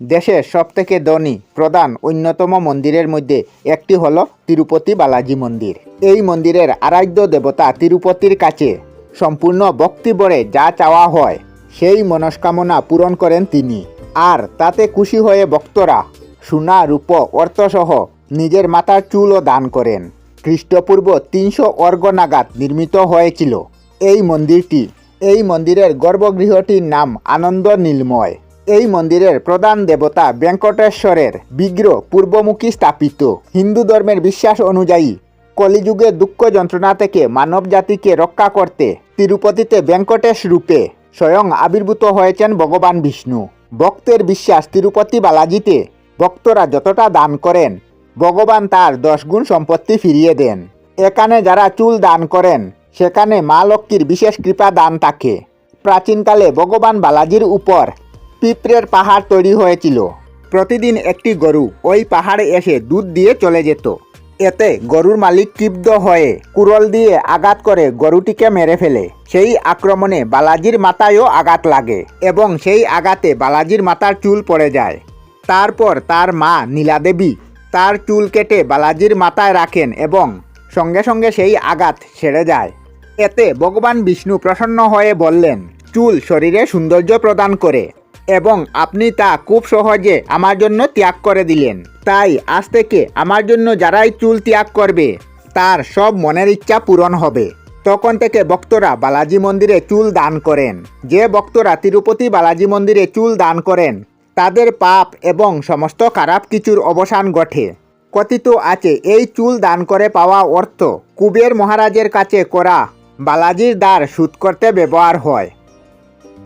দেশের সবথেকে ধনী, প্রধান, অন্যতম মন্দিরের মধ্যে একটি হল তিরুপতি বালাজি মন্দির। এই মন্দিরের আরাধ্য দেবতা তিরুপতির কাছে সম্পূর্ণ ভক্তিবরে যা চাওয়া হয়, সেই মনস্কামনা পূরণ করেন তিনি। আর তাতে খুশি হয়ে ভক্তরা সোনা, রূপ, অর্থসহ নিজের মাথার চুলও দান করেন। খ্রিস্টপূর্ব তিনশো অর্ঘ নাগাদ নির্মিত হয়েছিল। এই মন্দিরটি, এই মন্দিরের গর্ভগৃহটির নাম আনন্দ নীলময়। এই মন্দিরের প্রধান দেবতা ভেঙ্কটেশ্বরের বিগ্রহ পূর্বমুখী স্থাপিত। হিন্দু ধর্মের বিশ্বাস অনুযায়ী কলিযুগে দুঃখ যন্ত্রণা থেকে মানব জাতিকে রক্ষা করতে তিরুপতিতে ভেঙ্কটেশ রূপে স্বয়ং আবির্ভূত হয়েছেন ভগবান বিষ্ণু। ভক্তের বিশ্বাস তিরুপতি বালাজিতে ভক্তরা যতটা দান করেন, ভগবান তার দশ গুণ সম্পত্তি ফিরিয়ে দেন। এখানে যারা চুল দান করেন, সেখানে মা লক্ষ্মীর বিশেষ কৃপা দান থাকে। প্রাচীনকালে ভগবান বালাজির উপর পিঁপড়ের পাহাড় তৈরি হয়েছিল। প্রতিদিন একটি গরু ওই পাহাড়ে এসে দুধ দিয়ে চলে যেত। এতে গরুর মালিক ক্ষিপ্ত হয়ে কুরল দিয়ে আঘাত করে গরুটিকে মেরে ফেলে। সেই আক্রমণে বালাজির মাথায়ও আঘাত লাগে এবং সেই আঘাতে বালাজির মাথার চুল পড়ে যায়। তারপর তার মা নীলাদেবী তার চুল কেটে বালাজির মাথায় রাখেন এবং সঙ্গে সঙ্গে সেই আঘাত সেরে যায়। এতে ভগবান বিষ্ণু প্রসন্ন হয়ে বললেন চুল শরীরে সৌন্দর্য প্রদান করে এবং আপনি তা খুব সহজে আমার জন্য ত্যাগ করে দিলেন। তাই আজ থেকে আমার জন্য যারাই চুল ত্যাগ করবে, তার সব মনের ইচ্ছা পূরণ হবে। তখন থেকে ভক্তরা বালাজি মন্দিরে চুল দান করেন। যে ভক্তরা তিরুপতি বালাজি মন্দিরে চুল দান করেন, তাদের পাপ এবং সমস্ত খারাপ কিছুর অবসান ঘটে। কথিত আছে, এই চুল দান করে পাওয়া অর্থ কুবের মহারাজের কাছে করা বালাজির দ্বার সুদ করতে ব্যবহার হয়।